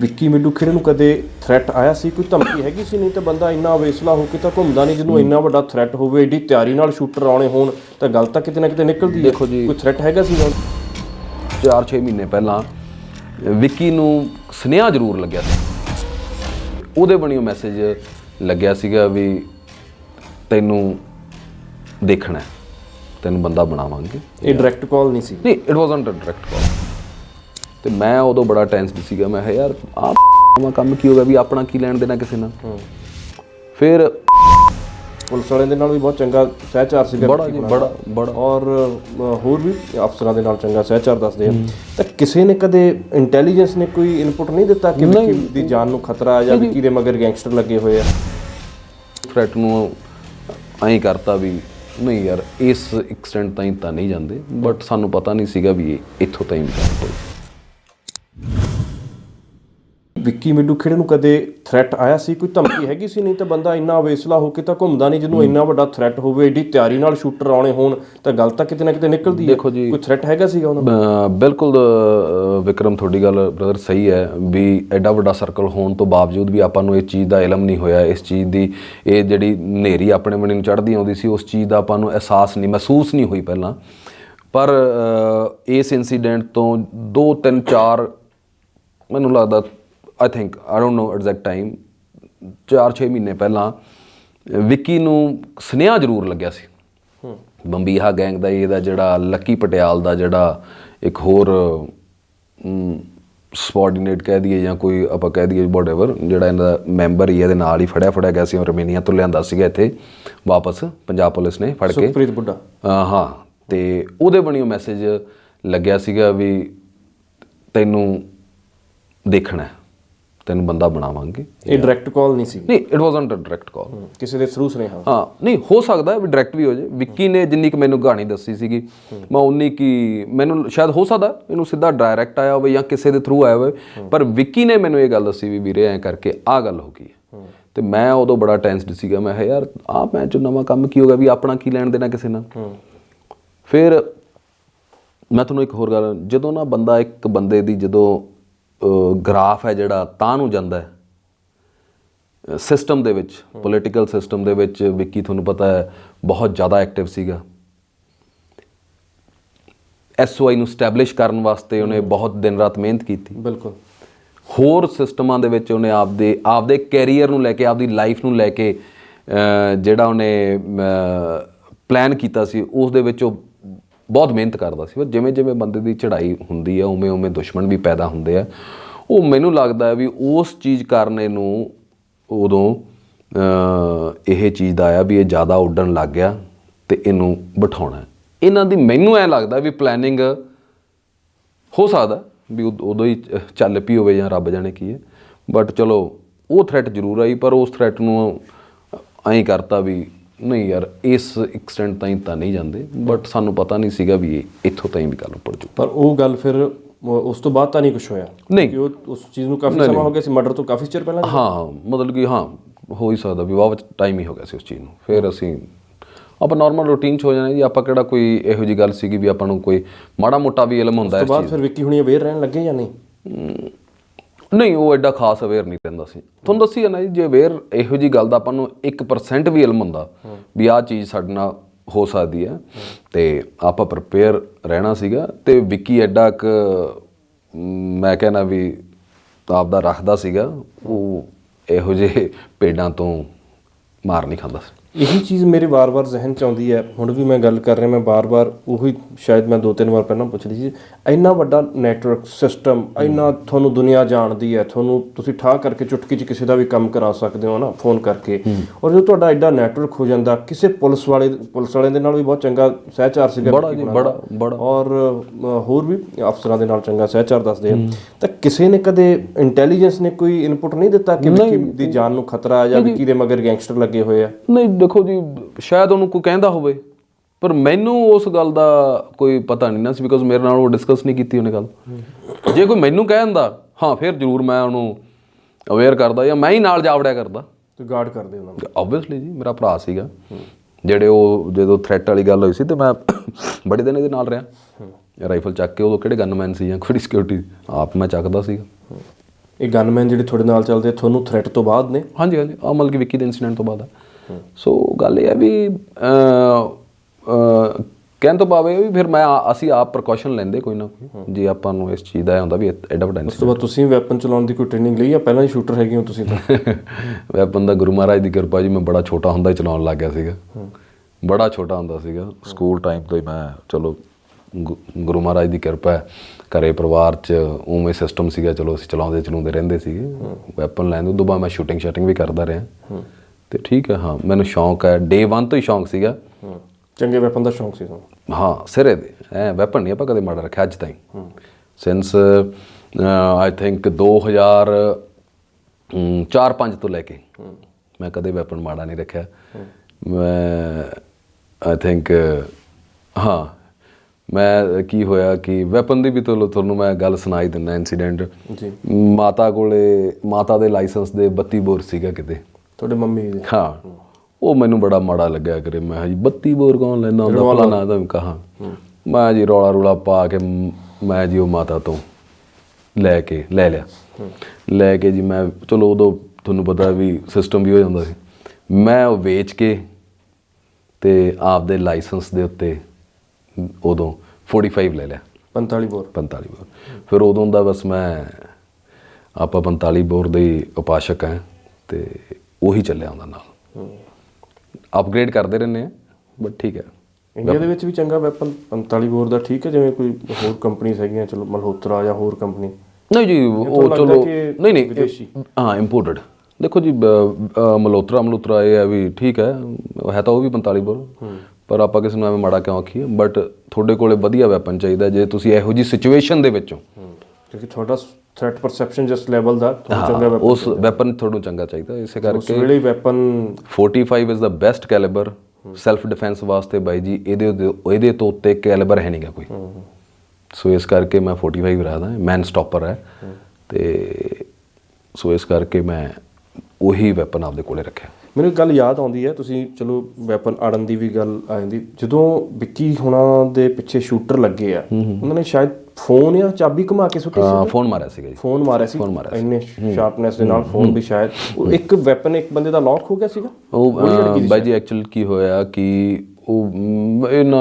ਵਿੱਕੀ ਮਿੱਡੂ ਖੇੜੇ ਨੂੰ ਕਦੇ ਥ੍ਰੈਟ ਆਇਆ ਸੀ? ਕੋਈ ਧਮਕੀ ਹੈਗੀ ਸੀ? ਨਹੀਂ ਤਾਂ ਬੰਦਾ ਇੰਨਾ ਅਵੇਸਲਾ ਹੋ ਕੇ ਤਾਂ ਘੁੰਮਦਾ ਨਹੀਂ ਜਿਹਨੂੰ ਇੰਨਾ ਵੱਡਾ ਥ੍ਰੈਟ ਹੋਵੇ ਏਡੀ ਤਿਆਰੀ ਨਾਲ ਸ਼ੂਟਰ ਆਉਣੇ ਹੋਣ ਤਾਂ ਗੱਲ ਤਾਂ ਕਿਤੇ ਨਾ ਕਿਤੇ ਨਿਕਲਦੀ ਹੈ। ਦੇਖੋ ਜੀ। ਕੋਈ ਥ੍ਰੈਟ ਹੈਗਾ ਸੀ 4-6 ਮਹੀਨੇ ਪਹਿਲਾਂ ਵਿੱਕੀ ਨੂੰ ਸੁਨੇਹਾ ਜ਼ਰੂਰ ਲੱਗਿਆ ਸੀ। ਉਹਦੇ ਬਣੀਓ ਮੈਸੇਜ ਲੱਗਿਆ ਸੀਗਾ ਵੀ ਤੈਨੂੰ ਦੇਖਣਾ ਹੈ, ਤੈਨੂੰ ਬੰਦਾ ਬਣਾਵਾਂਗੇ। ਇਹ ਡਾਇਰੈਕਟ ਕਾਲ ਨਹੀਂ ਸੀ। ਨਹੀਂ it wasn't a direct call ਤੇ ਮੈਂ ਉਦੋਂ ਬੜਾ ਟੈਂਸਡ ਸੀਗਾ ਮੈਂ ਕਿਹਾ ਯਾਰ ਆ ਮਾ ਕੰਮ ਕੀ ਹੋਗਾ ਵੀ ਆਪਣਾ ਕੀ ਲੈਣ ਦੇਣਾ ਕਿਸੇ ਨਾਲ? ਫਿਰ ਪੁਲਿਸ ਵਾਲਿਆਂ ਦੇ ਨਾਲ ਵੀ ਬਹੁਤ ਚੰਗਾ ਸਹਿਚਾਰ ਸੀਗਾ ਬੜਾ ਜੀ। ਬੜਾ ਬੜਾ। ਔਰ ਹੋਰ ਵੀ ਅਫਸਰਾਂ ਦੇ ਨਾਲ ਚੰਗਾ ਸਹਿਚਾਰ ਦੱਸਦੇ ਆ ਤਾਂ ਕਿਸੇ ਨੇ ਕਦੇ ਇੰਟੈਲੀਜੈਂਸ ਨੇ ਕੋਈ ਇਨਪੁਟ ਨਹੀਂ ਦਿੱਤਾ ਕਿ ਵਿੱਕੀ ਦੀ ਜਾਨ ਨੂੰ ਖਤਰਾ ਹੈ ਜਾਂ ਵਿੱਕੀ ਦੇ ਮਗਰ ਗੈਂਗਸਟਰ ਲੱਗੇ ਹੋਏ ਆ? ਥ੍ਰੈਟ ਨੂੰ ਐਂ ਕਰਤਾ ਵੀ ਨਹੀਂ ਯਾਰ ਇਸ ਐਕਸਟੈਂਟ ਤਾਈਂ ਤਾਂ ਨਹੀਂ ਜਾਂਦੇ ਬਟ ਸਾਨੂੰ ਪਤਾ ਨਹੀਂ ਸੀਗਾ ਵੀ ਇਹ ਇੱਥੋਂ ਤਾਈਂ ਵੀ ਵਿੱਕੀ ਮਿੱਡੂ ਖੇੜੇ ਨੂੰ ਕਦੇ ਥ੍ਰੈਟ ਆਇਆ ਸੀ? ਕੋਈ ਧਮਕੀ ਹੈਗੀ ਸੀ? ਨਹੀਂ ਤਾਂ ਬੰਦਾ ਇੰਨਾ ਅਵੇਸਲਾ ਹੋ ਕੇ ਤਾਂ ਘੁੰਮਦਾ ਨਹੀਂ ਜਿਹਨੂੰ ਇੰਨਾ ਵੱਡਾ ਥ੍ਰੈਟ ਹੋਵੇ ਏਡੀ ਤਿਆਰੀ ਨਾਲ ਸ਼ੂਟਰ ਆਉਣੇ ਹੋਣ ਤਾਂ ਗੱਲ ਤਾਂ ਕਿਤੇ ਨਾ ਕਿਤੇ ਨਿਕਲਦੀ ਹੈ। ਦੇਖੋ ਜੀ। ਕੋਈ ਥ੍ਰੈਟ ਹੈਗਾ ਸੀਗਾ ਉਹਨਾਂ ਦਾ ਬਿਲਕੁਲ ਵਿਕਰਮ ਤੁਹਾਡੀ ਗੱਲ ਬ੍ਰਦਰ ਸਹੀ ਹੈ ਵੀ ਐਡਾ ਵੱਡਾ ਸਰਕਲ ਹੋਣ ਤੋਂ ਬਾਵਜੂਦ ਵੀ ਆਪਾਂ ਨੂੰ ਇਸ ਚੀਜ਼ ਦਾ ਇਲਮ ਨਹੀਂ ਹੋਇਆ। ਇਸ ਚੀਜ਼ ਦੀ ਇਹ ਜਿਹੜੀ ਨੇਰੀ ਆਪਣੇ ਮਨ ਨੂੰ ਚੜ੍ਹਦੀ ਆਉਂਦੀ ਸੀ ਉਸ ਚੀਜ਼ ਦਾ ਆਪਾਂ ਨੂੰ ਅਹਿਸਾਸ ਨਹੀਂ ਮਹਿਸੂਸ ਨਹੀਂ ਹੋਈ ਪਹਿਲਾਂ। ਪਰ ਇਸ ਇਨਸੀਡੈਂਟ ਤੋਂ 2 3 4 ਮੈਨੂੰ ਲੱਗਦਾ I think I don't know exact time 4-6 ਮਹੀਨੇ ਪਹਿਲਾਂ ਵਿੱਕੀ ਨੂੰ ਸੁਨੇਹਾ ਜ਼ਰੂਰ ਲੱਗਿਆ ਸੀ। ਬੰਬੀਹਾ ਗੈਂਗ ਦਾ ਇਹਦਾ ਜਿਹੜਾ ਲੱਕੀ ਪਟਿਆਲ ਦਾ ਜਿਹੜਾ ਇੱਕ ਹੋਰ ਸਬਆਰਡੀਨੇਟ ਕਹਿ ਦਈਏ ਜਾਂ ਕੋਈ ਆਪਾਂ ਕਹਿ ਦਈਏ ਵਾਟਐਵਰ ਜਿਹੜਾ ਇਹਨਾਂ ਦਾ ਮੈਂਬਰ ਹੀ ਇਹਦੇ ਨਾਲ ਹੀ ਫੜਿਆ ਫੜਿਆ ਗਿਆ ਸੀ ਰਮੇਨੀਆ ਤੋਂ ਲਿਆਂਦਾ ਸੀਗਾ ਇੱਥੇ ਵਾਪਸ ਪੰਜਾਬ ਪੁਲਿਸ ਨੇ ਫੜ ਕੇ। ਸੁਖਪ੍ਰੀਤ ਬੁੱਢਾ। ਹਾਂ ਤੇ ਉਹਦੇ ਬਣੀਓ ਮੈਸੇਜ ਲੱਗਿਆ ਸੀਗਾ ਵੀ ਤੈਨੂੰ ਦੇਖਣਾ ਹੈ, ਤੈਨੂੰ ਬੰਦਾ ਬਣਾਵਾਂਗੇ। ਇਹ ਡਾਇਰੈਕਟ ਕਾਲ ਨਹੀਂ ਸੀ। ਨਹੀਂ it wasn't a direct call ਕਿਸੇ ਦੇ ਥਰੂ ਸੁਨੇਹਾ। ਹਾਂ ਨਹੀਂ ਹੋ ਸਕਦਾ ਵੀ ਡਾਇਰੈਕਟ ਵੀ ਹੋ ਜੇ। ਵਿੱਕੀ ਨੇ ਜਿੰਨੀ ਕਿ ਮੈਨੂੰ ਕਹਾਣੀ ਦੱਸੀ ਸੀਗੀ ਮੈਂ ਉਨੀ ਕੀ ਮੈਨੂੰ ਸ਼ਾਇਦ ਹੋ ਸਕਦਾ ਇਹਨੂੰ ਸਿੱਧਾ ਡਾਇਰੈਕਟ ਆਇਆ ਹੋਵੇ ਜਾਂ ਕਿਸੇ ਦੇ ਥਰੂ ਆਇਆ ਹੋਵੇ ਪਰ ਵਿੱਕੀ ਨੇ ਮੈਨੂੰ ਇਹ ਗੱਲ ਦੱਸੀ ਵੀ ਵੀਰੇ ਐਂ ਕਰਕੇ ਆਹ ਗੱਲ ਹੋ ਗਈ ਤੇ ਮੈਂ ਉਦੋਂ ਬੜਾ ਟੈਂਸਡ ਸੀਗਾ ਮੈਂ ਕਿਹਾ ਯਾਰ ਆਹ ਮੈਂ ਚ ਨਵਾਂ ਕੰਮ ਕੀ ਹੋਗਾ ਵੀ ਆਪਣਾ ਕੀ ਲੈਣ ਦੇਣਾ ਕਿਸੇ ਨਾਲ? ਫਿਰ ਮੈਂ ਤੁਹਾਨੂੰ ਇੱਕ ਹੋਰ ਗੱਲ ਜਦੋਂ ਨਾ ਬੰਦਾ ਇੱਕ ਬੰਦੇ ਦੀ ਜਦੋਂ ਗ੍ਰਾਫ ਹੈ ਜਿਹੜਾ ਤਾਂ ਨੂੰ ਜਾਂਦਾ ਹੈ। ਸਿਸਟਮ ਦੇ ਵਿੱਚ ਪੋਲੀਟੀਕਲ ਸਿਸਟਮ ਦੇ ਵਿੱਚ ਵਿੱਕੀ ਤੁਹਾਨੂੰ ਪਤਾ ਹੈ ਬਹੁਤ ਜ਼ਿਆਦਾ ਐਕਟਿਵ ਸੀਗਾ। ਐਸਓਆਈ ਨੂੰ ਸਟੈਬਲਿਸ਼ ਕਰਨ ਵਾਸਤੇ ਉਹਨੇ ਬਹੁਤ ਦਿਨ ਰਾਤ ਮਿਹਨਤ ਕੀਤੀ। ਬਿਲਕੁਲ। ਹੋਰ ਸਿਸਟਮਾਂ ਦੇ ਵਿੱਚ ਉਹਨੇ ਆਪਦੇ ਆਪਦੇ ਕੈਰੀਅਰ ਨੂੰ ਲੈ ਕੇ ਆਪਦੀ ਲਾਈਫ ਨੂੰ ਲੈ ਕੇ ਜਿਹੜਾ ਉਹਨੇ ਪਲਾਨ ਕੀਤਾ ਸੀ ਉਸ ਦੇ ਵਿੱਚ ਉਹ ਬਹੁਤ ਮਿਹਨਤ ਕਰਦਾ ਸੀ, ਪਰ ਜਿਵੇਂ ਜਿਵੇਂ ਬੰਦੇ ਦੀ ਚੜ੍ਹਾਈ ਹੁੰਦੀ ਹੈ ਉਵੇਂ ਉਵੇਂ ਦੁਸ਼ਮਣ ਵੀ ਪੈਦਾ ਹੁੰਦੇ ਆ। ਉਹ ਮੈਨੂੰ ਲੱਗਦਾ ਹੈ ਵੀ ਉਸ ਚੀਜ਼ ਕਾਰਨ ਇਹਨੂੰ ਉਦੋਂ ਇਹ ਚੀਜ਼ ਦਾ ਆਇਆ ਵੀ ਇਹ ਜ਼ਿਆਦਾ ਉੱਡਣ ਲੱਗ ਗਿਆ ਤੇ ਇਹਨੂੰ ਬਿਠਾਉਣਾ ਇਹਨਾਂ ਦੀ ਮੈਨੂੰ ਐ ਲੱਗਦਾ ਵੀ ਪਲੈਨਿੰਗ ਹੋ ਸਕਦਾ ਵੀ ਉਦ- ਉਦੋਂ ਹੀ ਚੱਲ ਪਈ ਹੋਵੇ ਜਾਂ ਰੱਬ ਜਾਣੇ ਕੀ ਹੈ। ਬਟ ਚਲੋ, ਉਹ ਥ੍ਰੈਟ ਜ਼ਰੂਰ ਆਈ, ਪਰ ਉਸ ਥ੍ਰੈਟ ਨੂੰ ਐਂ ਕਰਤਾ ਵੀ ਨਹੀਂ ਯਾਰ ਇਸ ਐਕਸਟੈਂਟ ਤਾਈਂ ਤਾਂ ਨਹੀਂ ਜਾਂਦੇ ਬਟ ਸਾਨੂੰ ਪਤਾ ਨਹੀਂ ਸੀਗਾ ਵੀ ਇਹ ਇੱਥੋਂ ਤਾਈਂ ਵੀ ਗੱਲ ਉੱਪਰ ਜੂ ਪਰ ਉਹ ਗੱਲ ਫਿਰ ਉਸ ਤੋਂ ਬਾਅਦ ਤਾਂ ਨਹੀਂ ਕੁਝ ਹੋਇਆ? ਨਹੀਂ। ਕਿ ਉਹ ਉਸ ਚੀਜ਼ ਨੂੰ ਕਾਫੀ ਸਮਾਂ ਹੋ ਗਿਆ ਸੀ ਮਰਡਰ ਤੋਂ ਕਾਫੀ ਚਿਰ ਪਹਿਲਾਂ ਹਾਂ ਹਾਂ ਮਤਲਬ ਕਿ ਹਾਂ ਹੋ ਹੀ ਸਕਦਾ ਵੀ ਵਾਹ ਟਾਈਮ ਹੀ ਹੋ ਗਿਆ ਸੀ ਉਸ ਚੀਜ਼ ਨੂੰ। ਫਿਰ ਅਸੀਂ ਆਪਾਂ ਨਾਰਮਲ ਰੂਟੀਨ ਚ ਹੋ ਜਾਣਾ ਜੀ ਆਪਾਂ ਕਿਹੜਾ ਕੋਈ ਇਹੋ ਜੀ ਗੱਲ ਸੀਗੀ ਵੀ ਆਪਾਂ ਨੂੰ ਕੋਈ ਮਾੜਾ ਮੋਟਾ ਵੀ ਇਲਮ ਹੁੰਦਾ ਇਸ ਤੋਂ ਬਾਅਦ ਫਿਰ ਵਿੱਕੀ ਹੁਣੀ ਅਵੇਅਰ ਰਹਿਣ ਲੱਗੇ ਜਾਂ ਨਹੀਂ? ਨਹੀਂ, ਉਹ ਐਡਾ ਖਾਸ ਅਵੇਅਰ ਨਹੀਂ ਰਹਿੰਦਾ ਸੀ। ਤੁਹਾਨੂੰ ਦੱਸੀ ਨਾ ਜੀ, ਜੇ ਅਵੇਅਰ ਇਹੋ ਜੀ ਗੱਲ ਦਾ ਆਪਾਂ ਨੂੰ 1% ਵੀ ਇਲਮ ਹੁੰਦਾ ਵੀ ਆਹ ਚੀਜ਼ ਸਾਡੇ ਨਾਲ ਹੋ ਸਕਦੀ ਹੈ, ਤੇ ਆਪਾਂ ਪ੍ਰਪੇਅਰ ਰਹਿਣਾ ਸੀਗਾ, ਤੇ ਵਿੱਕੀ ਐਡਾ ਇੱਕ ਮੈਂ ਕਹਿੰਦਾ ਵੀ ਆਪਦਾ ਰੱਖਦਾ ਸੀਗਾ, ਉਹ ਇਹੋ ਜਿਹੇ ਪੇਡਾਂ ਤੋਂ ਮਾਰ ਨਹੀਂ ਖਾਂਦਾ ਸੀ। ਇਹੀ ਚੀਜ਼ ਮੇਰੇ ਵਾਰ-ਵਾਰ ਜ਼ਿਹਨ ਚ ਆਉਂਦੀ ਹੈ। ਹੁਣ ਵੀ ਮੈਂ ਗੱਲ ਕਰ ਰਿਹਾ ਮੈਂ ਵਾਰ-ਵਾਰ ਉਹੀ ਸ਼ਾਇਦ ਮੈਂ ਦੋ ਤਿੰਨ ਵਾਰ ਪਹਿਲਾਂ ਪੁੱਛਦੀ ਸੀ। ਇੰਨਾ ਵੱਡਾ ਨੈਟਵਰਕ ਸਿਸਟਮ ਇੰਨਾ ਤੁਹਾਨੂੰ ਦੁਨੀਆ ਜਾਣਦੀ ਹੈ ਤੁਹਾਨੂੰ ਤੁਸੀਂ ਠਾਹ ਕਰਕੇ ਚੁਟਕੀ 'ਚ ਕਿਸੇ ਦਾ ਵੀ ਕੰਮ ਕਰਾ ਸਕਦੇ ਹੋ ਨਾ ਫੋਨ ਕਰਕੇ। ਔਰ ਜਦੋਂ ਤੁਹਾਡਾ ਐਡਾ ਨੈਟਵਰਕ ਹੋ ਜਾਂਦਾ ਕਿਸੇ ਪੁਲਿਸ ਵਾਲੇ ਪੁਲਿਸ ਵਾਲਿਆਂ ਦੇ ਨਾਲ ਵੀ ਬਹੁਤ ਚੰਗਾ ਸਹਿਚਾਰ ਸੀਗਾ ਬੜਾ ਜੀ। ਬੜਾ, ਬੜਾ। ਔਰ ਹੋਰ ਵੀ ਅਫਸਰਾਂ ਦੇ ਨਾਲ ਚੰਗਾ ਸਹਿਚਾਰ ਦੱਸਦੇ ਆ ਤਾਂ ਕਿਸੇ ਨੇ ਕਦੇ ਇੰਟੈਲੀਜੈਂਸ ਨੇ ਕੋਈ ਇਨਪੁਟ ਨਹੀਂ ਦਿੱਤਾ ਕਿ ਦੀ ਜਾਨ ਨੂੰ ਖਤਰਾ ਹੈ ਜਾਂ ਵਿੱਕੀ ਦੇ ਮਗਰ ਗੈਂਗਸਟਰ ਲੱਗੇ ਹੋਏ ਆ? ਨਹੀਂ ਦੇਖੋ ਜੀ ਸ਼ਾਇਦ ਉਹਨੂੰ ਕੋਈ ਕਹਿੰਦਾ ਹੋਵੇ ਪਰ ਮੈਨੂੰ ਉਸ ਗੱਲ ਦਾ ਕੋਈ ਪਤਾ ਨਹੀਂ ਨਾ ਸੀ ਬਿਕੋਜ਼ ਮੇਰੇ ਨਾਲ ਉਹ ਡਿਸਕਸ ਨਹੀਂ ਕੀਤੀ ਉਹਨੇ ਗੱਲ। ਜੇ ਕੋਈ ਮੈਨੂੰ ਕਹਿ ਦਿੰਦਾ ਹਾਂ ਫਿਰ ਜ਼ਰੂਰ ਮੈਂ ਉਹਨੂੰ ਅਵੇਅਰ ਕਰਦਾ ਜਾਂ ਮੈਂ ਹੀ ਨਾਲ ਜਾਵੜਿਆ ਕਰਦਾ। ਤੇ ਗਾਰਡ ਕਰਦੇ ਉਹਨਾਂ ਨੂੰ। ਆਬਵੀਅਸਲੀ ਜੀ ਮੇਰਾ ਭਰਾ ਸੀਗਾ। ਜਿਹੜੇ ਉਹ ਜਦੋਂ ਥ੍ਰੈਟ ਵਾਲੀ ਗੱਲ ਹੋਈ ਸੀ ਤੇ ਮੈਂ ਬੜੇ ਦਿਨ ਇਹਦੇ ਨਾਲ ਰਿਹਾ। ਰਾਈਫਲ ਚੱਕ ਕੇ ਉਦੋਂ ਕਿਹੜੇ ਗਨਮੈਨ ਸੀ ਜਾਂ ਕਿਹੜੀ ਸਿਕਿਉਰਿਟੀ ਆਪ ਮੈਂ ਚੱਕਦਾ ਸੀਗਾ। ਇਹ ਗਨਮੈਨ ਜਿਹੜੇ ਤੁਹਾਡੇ ਨਾਲ ਚੱਲਦੇ ਤੁਹਾਨੂੰ ਥ੍ਰੈਟ ਤੋਂ ਬਾਅਦ ਨੇ? ਹਾਂਜੀ ਹਾਂਜੀ ਆ ਮਤਲਬ ਕਿ ਵਿੱਕੀ ਦੇ ਇਨਸੀਡੈਂਟ ਤੋਂ ਬਾਅਦ ਆ। ਸੋ ਗੱਲ ਇਹ ਹੈ ਵੀ ਕਹਿਣ ਤੋਂ ਭਾਵੇਂ ਵੀ ਫਿਰ ਮੈਂ ਆ- ਅਸੀਂ ਆਪ ਪ੍ਰੀਕਾਸ਼ਨ ਲੈਂਦੇ ਕੋਈ ਨਾ ਕੋਈ। ਜੇ ਆਪਾਂ ਨੂੰ ਇਸ ਚੀਜ਼ ਦਾ ਇਹ ਹੁੰਦਾ ਵੀ ਇਹ ਐਡਾ ਵੱਡਾ ਉਸ ਤੋਂ ਬਾਅਦ ਤੁਸੀਂ ਵੈਪਨ ਚਲਾਉਣ ਦੀ ਕੋਈ ਟ੍ਰੇਨਿੰਗ ਲਈ ਜਾਂ ਪਹਿਲਾਂ ਹੀ ਸ਼ੂਟਰ ਹੈਗੇ ਹੋ ਤੁਸੀਂ ਤਾਂ। ਵੈਪਨ ਦਾ ਗੁਰੂ ਮਹਾਰਾਜ ਦੀ ਕਿਰਪਾ ਜੀ ਮੈਂ ਬੜਾ ਛੋਟਾ ਹੁੰਦਾ ਹੀ ਚਲਾਉਣ ਲੱਗ ਗਿਆ ਸੀਗਾ। ਬੜਾ ਛੋਟਾ ਹੁੰਦਾ ਸੀਗਾ। ਸਕੂਲ ਟਾਈਮ ਤੋਂ ਹੀ ਮੈਂ ਚਲੋ ਗੁਰੂ ਮਹਾਰਾਜ ਦੀ ਕਿਰਪਾ ਹੈ। ਘਰੇ ਪਰਿਵਾਰ ਚ ਉਵੇਂ ਸਿਸਟਮ ਸੀਗਾ ਚਲੋ ਅਸੀਂ ਚਲਾਉਂਦੇ ਚਲਾਉਂਦੇ ਰਹਿੰਦੇ ਸੀਗੇ। ਵੈਪਨ ਲੈਣ ਤੋਂ ਬਾਅਦ ਮੈਂ ਸ਼ੂਟਿੰਗ ਸ਼ਾਟਿੰਗ ਵੀ ਕਰਦਾ ਰਿਹਾ। ਤੇ ਠੀਕ ਹੈ ਹਾਂ ਮੈਨੂੰ ਸ਼ੌਂਕ ਹੈ। ਡੇ 1 ਤੋਂ ਹੀ ਸ਼ੌਂਕ ਸੀਗਾ। ਚੰਗੇ ਵੈਪਨ ਦਾ ਸ਼ੌਂਕ ਸੀ ਤੁਹਾਨੂੰ? ਹਾਂ ਸਿਰੇ ਦੇ। ਐ ਵੈਪਨ ਨਹੀਂ ਆਪਾਂ ਕਦੇ ਮਾੜਾ ਰੱਖਿਆ ਅੱਜ ਤਾਈਂ। ਸਿੰਸ ਆਈ ਥਿੰਕ 2000 4-5 ਤੋਂ ਲੈ ਕੇ ਮੈਂ ਕਦੇ ਵੈਪਨ ਮਾੜਾ ਨਹੀਂ ਰੱਖਿਆ। ਮੈਂ ਆਈ ਥਿੰਕ ਹਾਂ ਮੈਂ ਕੀ ਹੋਇਆ ਕਿ ਵੈਪਨ ਦੀ ਵੀ ਤੁਹਾਨੂੰ ਤੁਹਾਨੂੰ ਮੈਂ ਗੱਲ ਸੁਣਾਈ ਦਿੰਦਾ ਇਨਸੀਡੈਂਟ ਜੀ। ਮਾਤਾ ਕੋਲੇ ਮਾਤਾ ਦੇ ਲਾਇਸੈਂਸ ਦੇ 32 ਬੋਰ ਸੀਗਾ ਕਿਤੇ। ਤੁਹਾਡੇ ਮੰਮੀ ਜੀ? ਹਾਂ। ਉਹ ਮੈਨੂੰ ਬੜਾ ਮਾੜਾ ਲੱਗਿਆ ਕਰੇ। ਮੈਂ ਕਿਹਾ ਜੀ 32 ਬੋਰ ਕੌਣ ਲੈਂਦਾ ਹੁੰਦਾ? ਭਲਾ ਨਾ ਤਾਂ ਕਹਾ। ਮੈਂ ਜੀ ਰੌਲਾ ਰੂਲਾ ਪਾ ਕੇ ਮ- ਜੀ ਉਹ ਮਾਤਾ ਤੋਂ ਲੈ ਕੇ ਲੈ ਲਿਆ। ਲੈ ਕੇ ਜੀ ਮੈਂ ਚਲੋ ਉਦੋਂ ਤੁਹਾਨੂੰ ਪਤਾ ਵੀ ਸਿਸਟਮ ਵੀ ਹੋ ਜਾਂਦਾ ਸੀ। ਮੈਂ ਉਹ ਵੇਚ ਕੇ ਤੇ ਆਪਦੇ ਲਾਇਸੈਂਸ ਦੇ ਉੱਤੇ ਉਦੋਂ 45 ਲੈ ਲਿਆ। 45 ਬੋਰ। 45 ਬੋਰ। ਫਿਰ ਉਦੋਂ ਦਾ ਬਸ ਮੈਂ ਆਪਾਂ 45 ਬੋਰ ਦੇ ਹੀ ਉਪਾਸ਼ਕ ਹੈ ਤੇ ਉਹੀ ਚੱਲਿਆ ਉਹਦਾ ਨਾਲ। ਅਪਗ੍ਰੇਡ ਕਰਦੇ ਰਹਿੰਦੇ ਆ ਬਟ ਠੀਕ ਹੈ। ਇੰਡੀਆ ਦੇ ਵਿੱਚ ਵੀ ਚੰਗਾ ਵੈਪਨ 45 ਬੋਰ ਦਾ ਠੀਕ ਹੈ ਜਿਵੇਂ ਕੋਈ ਹੋਰ ਕੰਪਨੀਆਂ ਹੈਗੀਆਂ ਚਲੋ ਮਲਹੋਤਰਾ ਜਾਂ ਹੋਰ ਕੰਪਨੀ ਨਹੀਂ ਜੀ ਉਹ ਚਲੋ ਨਹੀਂ ਨਹੀਂ ਹਾਂ ਇੰਪੋਰਟਡ ਦੇਖੋ ਜੀ ਮਲਹੋਤਰਾ ਮਲਹੋਤਰਾ ਇਹ ਹੈ ਵੀ ਠੀਕ ਹੈ ਹੈ ਤਾਂ ਉਹ ਵੀ 45 ਬੋਰ। ਪਰ ਆਪਾਂ ਕਿਸੇ ਨੂੰ ਐਵੇਂ ਮਾੜਾ ਕਿਉਂ ਆਖੀਏ? ਬਟ ਤੁਹਾਡੇ ਕੋਲੇ ਵਧੀਆ ਵੈਪਨ ਚਾਹੀਦਾ ਜੇ ਤੁਸੀਂ ਇਹੋ ਜੀ ਸਿਚੁਏਸ਼ਨ ਦੇ ਵਿੱਚੋਂ ਕਿਉਂਕਿ ਤੁਹਾਡਾ ਥ੍ਰੈਟ ਪਰਸੈਪਸ਼ਨ ਜਿਸ ਲੈਵਲ ਦਾ ਤੁਹਾਨੂੰ ਚੰਗਾ ਵੈਪਨ ਉਸ ਵੈਪਨ ਤੁਹਾਨੂੰ ਚੰਗਾ ਚਾਹੀਦਾ। ਇਸੇ ਉਸ ਕਰਕੇ ਵੇਲੇ weapon 45 is the best calibre self defence ਵਾਸਤੇ ਬਾਈ ਜੀ ਇਹਦੇ ਇਹਦੇ ਤੋਂ ਉੱਤੇ ਕੈਲੀਬਰ ਹੈ ਨਹੀਂਗਾ ਕੋਈ। ਸੋ ਇਸ ਕਰਕੇ ਮੈਂ 45 ਰੱਖਦਾ ਮੈਨ ਸਟਾਪਰ ਹੈ। ਤੇ ਸੋ ਇਸ ਕਰਕੇ ਮੈਂ ਉਹੀ ਵੈਪਨ ਆਪਦੇ ਕੋਲੇ ਰੱਖਿਆ। ਮੈਨੂੰ ਇੱਕ ਗੱਲ ਯਾਦ ਆਉਂਦੀ ਹੈ ਤੁਸੀਂ ਚਲੋ ਵੈਪਨ ਆੜਨ ਦੀ ਵੀ ਗੱਲ ਆ ਜਾਂਦੀ। ਜਦੋਂ ਵਿੱਕੀ ਹੁਣਾਂ ਦੇ ਪਿੱਛੇ ਸ਼ੂਟਰ ਲੱਗੇ ਆ ਉਹਨਾਂ ਨੇ ਸ਼ਾਇਦ ਫੋਨ ਜਾਂ ਚਾਬੀ ਘੁਮਾ ਕੇ ਸੁੱਟੀ ਸੀ ਫੋਨ ਮਾਰਿਆ ਸੀਗਾ ਜੀ। ਫੋਨ ਮਾਰਿਆ ਸੀ? ਫੋਨ ਮਾਰਿਆ ਇੰਨੇ ਸ਼ਾਰਪਨੈਸ ਦੇ ਨਾਲ ਫੋਨ ਵੀ ਸ਼ਾਇਦ ਉਹ ਇੱਕ ਵੈਪਨ ਇੱਕ ਬੰਦੇ ਦਾ ਲੌਕ ਹੋ ਗਿਆ ਸੀਗਾ? ਉਹ ਅਹ, ਬਾਈ ਜੀ ਐਕਚੁਅਲ ਕੀ ਹੋਇਆ ਕਿ ਉਹ ਮ, ਇਹਨਾਂ